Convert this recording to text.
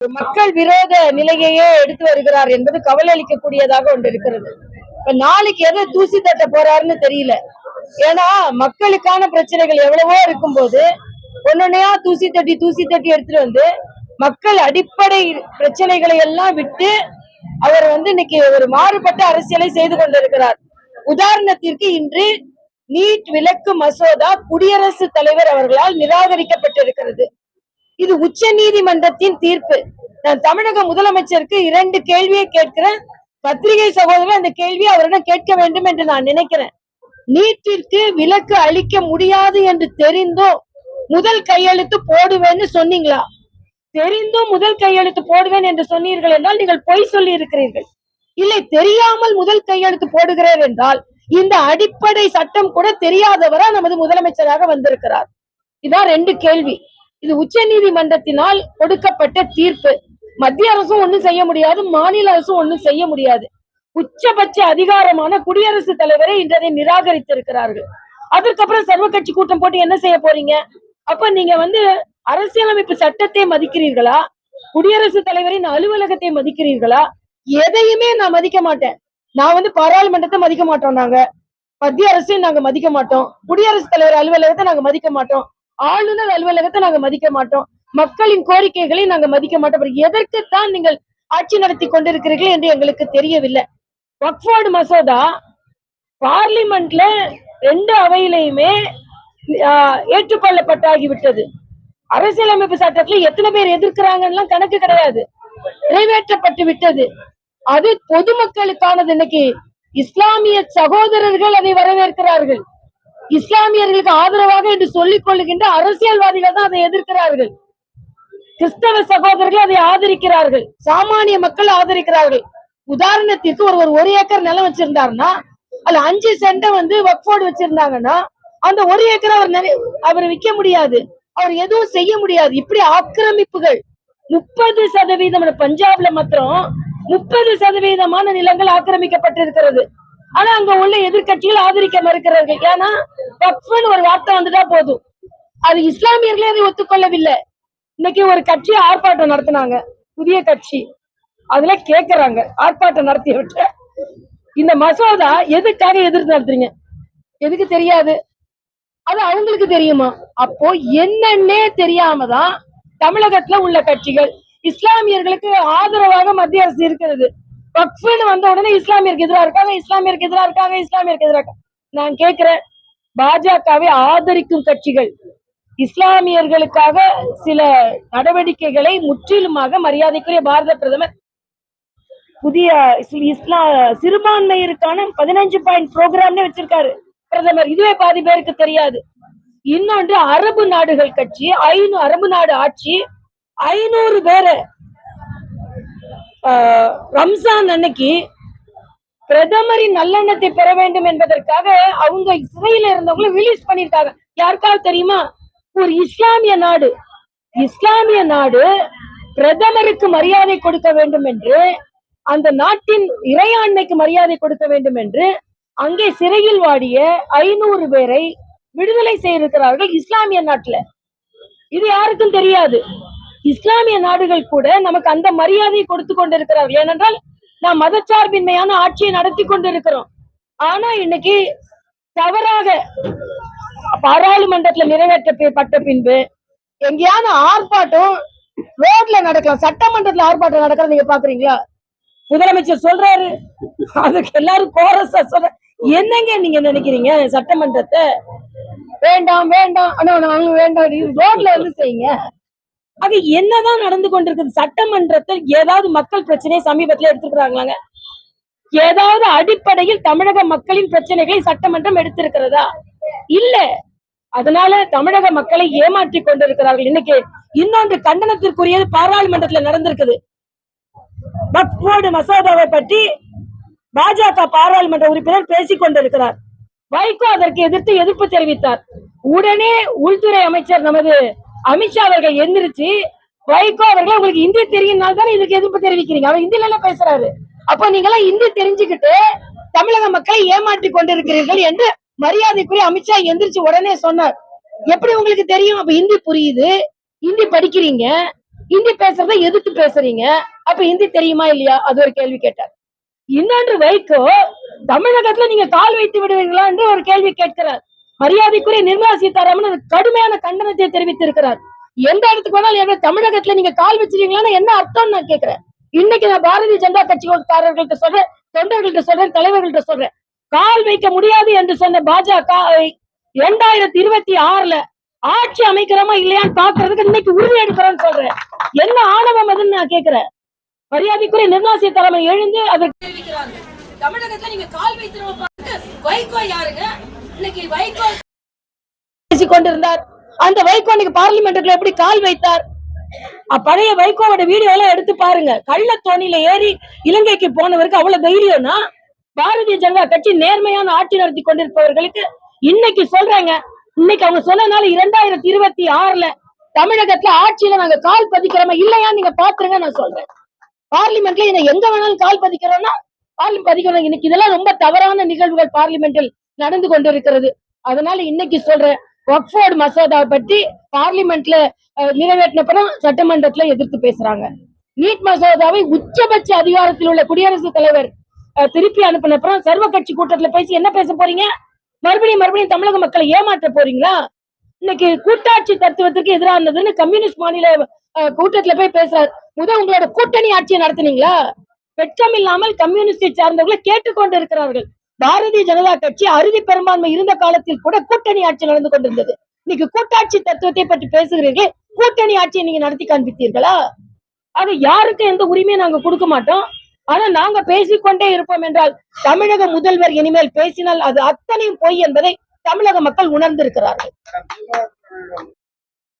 மக்கள் விரோத நிலையையே எடுத்து வருகிறார் என்பது கவலை அளிக்கக்கூடியதாக ஒன்று இருக்கிறது. இப்ப நாளைக்கு எதை தூசி தட்ட போறாருன்னு தெரியல. ஏன்னா மக்களுக்கான பிரச்சனைகள் எவ்வளவோ இருக்கும்போது ஒன்னொன்னையா தூசி தட்டி தூசி தட்டி எடுத்துட்டு வந்து மக்கள் அடிப்படை பிரச்சனைகளை எல்லாம் விட்டு அவர் வந்து இன்னைக்கு ஒரு மாறுபட்ட அரசியலை செய்து கொண்டிருக்கிறார். உதாரணத்திற்கு இன்று நீட் விலக்கு மசோதா குடியரசுத் தலைவர் அவர்களால் நிராகரிக்கப்பட்டிருக்கிறது. இது உச்ச நீதிமன்றத்தின் தீர்ப்பு. நான் தமிழக முதலமைச்சருக்கு இரண்டு கேள்வியை கேட்கிறேன். பத்திரிகை சகோதரர் அந்த கேள்வியை அவரிடம் கேட்க வேண்டும் என்று நான் நினைக்கிறேன். நீட்டிற்கு விலக்கு அளிக்க முடியாது என்று தெரிந்தும் முதல் கையெழுத்து போடுவேன்னு சொன்னீங்களா? தெரிந்தும் முதல் கையெழுத்து போடுவேன் என்று சொன்னீர்கள் என்றால் நீங்கள் பொய் சொல்லி இருக்கிறீர்கள் இல்லை தெரியாமல் முதல் கையெழுத்து போடுகிறேன் என்றால் இந்த அடிப்படை சட்டம் கூட தெரியாதவரா நமது முதலமைச்சராக வந்திருக்கிறார். இதான் ரெண்டு கேள்வி. இது உச்ச நீதிமன்றத்தினால் கொடுக்கப்பட்ட தீர்ப்பு. மத்திய அரசும் ஒண்ணும் செய்ய முடியாது மாநில அரசும் ஒண்ணும் செய்ய முடியாது. உச்சபட்ச அதிகாரமான குடியரசுத் தலைவரை இன்றதை நிராகரித்திருக்கிறார்கள். அதற்கப்புறம் சர்வ கட்சி கூட்டம் போட்டு என்ன செய்ய போறீங்க? அப்ப நீங்க வந்து அரசியலமைப்பு சட்டத்தை மதிக்கிறீர்களா? குடியரசுத் தலைவரின் அலுவலகத்தை மதிக்கிறீர்களா? எதையுமே நான் மதிக்க மாட்டேன். நான் வந்து பாராளுமன்றத்தை மதிக்க மாட்டோம் நாங்க. மத்திய அரசையும் நாங்க மதிக்க மாட்டோம். குடியரசுத் தலைவர் அலுவலகத்தை நாங்க மதிக்க மாட்டோம். ஆளுநர் அலுவலகத்தை நாங்க மதிக்க மாட்டோம். மக்களின் கோரிக்கைகளை நாங்க மதிக்க மாட்டோம். அப்புறம் எதற்குத்தான் நீங்கள் ஆட்சி நடத்தி கொண்டிருக்கிறீர்கள் என்று எங்களுக்கு தெரியவில்லை. வக்ஃபோர்டு மசோதா பார்லிமெண்ட்ல ரெண்டு அவையிலையுமே ஆஹ், ஏற்றுக்கொள்ளப்பட்டாகிவிட்டது. அரசியலமைப்பு சட்டத்துல எத்தனை பேர் எதிர்க்கிறாங்கன்னு கணக்கு கிடையாது. நிறைவேற்றப்பட்டு விட்டது. அது பொதுமக்களுக்கானது. இன்னைக்கு இஸ்லாமிய சகோதரர்கள் அதை வரவேற்கிறார்கள். இஸ்லாமியர்களுக்கு ஆதரவாக என்று சொல்லிக் கொள்ளுகின்ற அரசியல்வாதிகள் தான் அதை எதிர்க்கிறார்கள். கிறிஸ்தவ சகோதரர்கள் அதை ஆதரிக்கிறார்கள். சாமானிய மக்கள் ஆதரிக்கிறார்கள். உதாரணத்திற்கு ஒருவர் ஒரு ஏக்கர் நிலம் வச்சிருந்தாருன்னா அதுல அஞ்சு சென்ட வந்து வக்ஃபோர்டு வச்சிருந்தாங்கன்னா அந்த ஒரு ஏக்கர் அவர் நிறைய அவர் விற்க முடியாது. அவர் எதுவும் செய்ய முடியாது. இப்படி ஆக்கிரமிப்புகள். முப்பது சதவீதம் பஞ்சாப்ல மாத்திரம் முப்பது சதவீதமான நிலங்கள் ஆக்கிரமிக்கப்பட்டிருக்கிறது. ஆனா அங்க உள்ள எதிர்க்கட்சிகள் ஆதரிக்க மறுக்கிறார்கள். ஏன்னா வக்ஃப்னு ஒரு வார்த்தை வந்துட்டா போதும். அது இஸ்லாமியர்களே அதை ஒத்துக்கொள்ளவில்லை. இன்னைக்கு ஒரு கட்சி ஆர்ப்பாட்டம் நடத்தினாங்க. புதிய கட்சி. அதுல கேக்குறாங்க. ஆர்ப்பாட்டம் நடத்திய விட்டு. இந்த மசோதா எதுக்காக எதிர்த்து நடத்துறீங்க? எதுக்கு தெரியாது? அது அவங்களுக்கு தெரியுமா? அப்போ என்னன்னே தெரியாம தான் தமிழகத்துல உள்ள கட்சிகள் இஸ்லாமியர்களுக்கு ஆதரவாக மத்திய அரசு இருக்கிறது. வக்ஃபுன்னு வந்த உடனே இஸ்லாமியருக்கு எதிராக இருக்காங்க இஸ்லாமியருக்கு எதிராக இருக்காங்க இஸ்லாமியருக்கு எதிராக இருக்காங்க. நான் கேட்கிறேன் பாஜகவை ஆதரிக்கும் கட்சிகள் இஸ்லாமியர்களுக்காக சில நடவடிக்கைகளை முற்றிலுமாக மரியாதைக்குரிய பாரத பிரதமர் புதிய இஸ்லா சிறுபான்மையருக்கான பதினஞ்சு பாயிண்ட் ப்ரோக்ராம்னே வச்சிருக்காரு. பிரதமர் இதுவே பாதி பேருக்கு தெரியாது. இன்னொன்று அரபு நாடுகள் கட்சி ஐநூறு அரபு நாடு ஆட்சி ஐநூறு பேரை ஆஹ், அன்னைக்கு பிரதமரின் நல்லெண்ணத்தை பெற வேண்டும் என்பதற்காக அவங்க சிறையில இருந்தவங்களை ரிலீஸ் பண்ணிருக்காங்க யாருக்காவது தெரியுமா? ஒரு இஸ்லாமிய நாடு. இஸ்லாமிய நாடு பிரதமருக்கு மரியாதை கொடுக்க வேண்டும் என்று அந்த நாட்டின் இறையாண்மைக்கு மரியாதை கொடுக்க வேண்டும் என்று அங்கே சிறையில் வாடிய ஐநூறு பேரை விடுதலை செய்திருக்கிறார்கள் இஸ்லாமிய நாட்டுல. இது யாருக்கும் தெரியாது. இஸ்லாமிய நாடுகள் கூட நமக்கு அந்த மரியாதையை கொடுத்து கொண்டிருக்கிறார் ஏனென்றால் நாம் மதச்சார்பின்மையான ஆட்சியை நடத்தி கொண்டிருக்கிறோம். ஆனா இன்னைக்கு தவறாக பாராளுமன்றத்துல நிறைவேற்றப்பட்ட பின்பு எங்கேயாவது ஆர்ப்பாட்டம் ரோட்ல நடக்கலாம் சட்டமன்றத்துல ஆர்ப்பாட்டம் நடக்கிறத நீங்க பாக்குறீங்களா? முதலமைச்சர் சொல்றாரு. அதுக்கு எல்லாரும் கோரஸா சொல்ற என்னங்க நீங்க நினைக்கிறீங்க சட்டமன்றத்தை? வேண்டாம் வேண்டாம். ஆனா நாங்க வேண்டாம். ரோட்ல வந்து செய்யுங்க. அது என்னதான் நடந்து கொண்டிருக்குது? சட்டமன்றத்தில் ஏதாவது மக்கள் பிரச்சனையை சமீபத்துல எடுத்துக்கிறாங்களாங்க ஏதாவது அடிப்படையில் தமிழக மக்களின் பிரச்சனைகளை சட்டமன்றம் எடுத்திருக்கிறதா? இல்ல. அதனால தமிழக மக்களை ஏமாற்றி கொண்டிருக்கிறார்கள். இன்னைக்கு இன்னொன்று கண்டனத்திற்குரியது பாராளுமன்றத்துல நடந்திருக்குது. வக்ஃப் மசோதாவை பற்றி பாஜக பாராளுமன்ற உறுப்பினர் பேசிக் கொண்டிருக்கிறார். வைகோ அதற்கு எதிர்த்து எதிர்ப்பு தெரிவித்தார். உடனே உள்துறை அமைச்சர் நமது அமித்ஷா அவர்கள் எந்திரிச்சு வைகோ அவர்கள் உங்களுக்கு இந்தி தெரியும்னால தானே இதுக்கு எதிர்ப்பு தெரிவிக்கிறீங்க. அவர் ஹிந்தில எல்லாம் பேசுறாரு. அப்போ நீங்க எல்லாம் ஹிந்தி தெரிஞ்சுக்கிட்டு தமிழக மக்களை ஏமாற்றி கொண்டிருக்கிறீர்கள் என்று மரியாதைக்குரிய அமித்ஷா எந்திரிச்சு உடனே சொன்னார். எப்படி உங்களுக்கு தெரியும்? அப்ப ஹிந்தி புரியுது. ஹிந்தி படிக்கிறீங்க. ஹிந்தி பேசுறதை எதிர்த்து பேசுறீங்க. அப்ப ஹிந்தி தெரியுமா இல்லையா? அது ஒரு கேள்வி கேட்டார். இன்னொன்று வைகோ தமிழகத்துல நீங்க கால் வைத்து விடுவீங்களா என்று ஒரு கேள்வி கேட்கிறார். மரியாதைக்குரிய நிர்மலா சீதாராமன் கடுமையான கண்டனத்தை தெரிவித்திருக்கிறார். எந்த இடத்துக்கு வேணாலும் எங்க தமிழகத்துல நீங்க கால் வச்சிருக்கீங்களான்னு என்ன அர்த்தம் நான் கேக்குறேன். இன்னைக்கு நான் பாரதிய ஜனதா கட்சிக்காரர்கள்ட்ட சொல்றேன் தொண்டர்கள்ட்ட சொல்றேன் தலைவர்கள்ட்ட சொல்றேன். கால் வைக்க முடியாது என்று சொன்ன பாஜக இரண்டாயிரத்தி இருபத்தி ஆறுல ஆட்சி அமைக்கிறோமா இல்லையான்னு பாக்குறதுக்கு இன்னைக்கு உறுதி எடுக்கிறோம்னு சொல்றேன். என்ன ஆணவம் அதுன்னு நான் கேக்குறேன். மரியாதைக்குரிய நிர்மலா சீதாராமன் எழுந்து அதற்கு தமிழகத்துல நீங்க கால் வைத்திருவோம் வைகோ யாருங்க இன்னைக்கு வைகோ கொண்டிருந்தார் அந்த வைகோ இன்னைக்கு பார்லிமெண்ட்டுக்குள்ள எப்படி கால் வைத்தார்? பழைய வைகோவோட வீடியோ எல்லாம் எடுத்து பாருங்க. கள்ள தோணியில ஏறி இலங்கைக்கு போனவருக்கு அவ்வளவு தைரியம்னா பாரதிய ஜனதா கட்சி நேர்மையான ஆட்சி நடத்தி கொண்டிருப்பவர்களுக்கு இன்னைக்கு சொல்றாங்க. இன்னைக்கு அவங்க சொன்னனால இரண்டாயிரத்தி இருபத்தி ஆறுல தமிழகத்துல ஆட்சியில நாங்க கால் பதிக்கிறோமா இல்லையா நீங்க பாத்துருங்க நான் சொல்றேன். பார்லிமெண்ட்ல இதை எங்க வேணாலும் கால் பதிக்கிறோம்னா பார்லிமெண்ட் பதிக்கிறோம். இன்னைக்கு இதெல்லாம் ரொம்ப தவறான நிகழ்வுகள் பார்லிமெண்டில் நடந்து கொண்டிருக்கிறது. அதனால இன்னைக்கு சொல்றேன் ஒக்ஃபோர்டு மசோதாவை பற்றி பார்லிமெண்ட்ல அஹ், நிறைவேற்றின சட்டமன்றத்துல எதிர்த்து பேசுறாங்க. நீட் மசோதாவை உச்சபட்ச அதிகாரத்தில் உள்ள குடியரசுத் தலைவர் அஹ், திருப்பி அனுப்பினப்புறம் சர்வ கட்சி கூட்டத்துல பேசி என்ன பேச போறீங்க? மறுபடியும் மறுபடியும் தமிழக மக்களை ஏமாற்ற போறீங்களா? இன்னைக்கு கூட்டாட்சி தத்துவத்துக்கு எதிரானதுன்னு கம்யூனிஸ்ட் மாநில கூட்டத்துல போய் பேசுறாரு. முதல் உங்களோட கூட்டணி ஆட்சியை நடத்துனீங்களா? வெட்கம் இல்லாமல் கம்யூனிஸ்டை சார்ந்தவர்களை கேட்டுக்கொண்டு இருக்கிறார்கள். பாரதிய ஜனதா கட்சி அறுதி பெரும்பான்மை இருந்த காலத்தில் கூட கூட்டணி ஆட்சி நடந்து கொண்டிருந்தது. இன்னைக்கு கூட்டாட்சி தத்துவத்தை பற்றி பேசுகிறீர்கள். கூட்டணி ஆட்சியை நீங்க நடத்தி காண்பித்தீர்களா? அது யாருக்கு எந்த உரிமையும் நாங்க கொடுக்க மாட்டோம்? ஆனா நாங்க பேசிக்கொண்டே இருப்போம் என்றால் தமிழக முதல்வர் இனிமேல் பேசினால் அது அத்தனையும் பொய் என்பதை தமிழக மக்கள் உணர்ந்திருக்கிறார்கள்.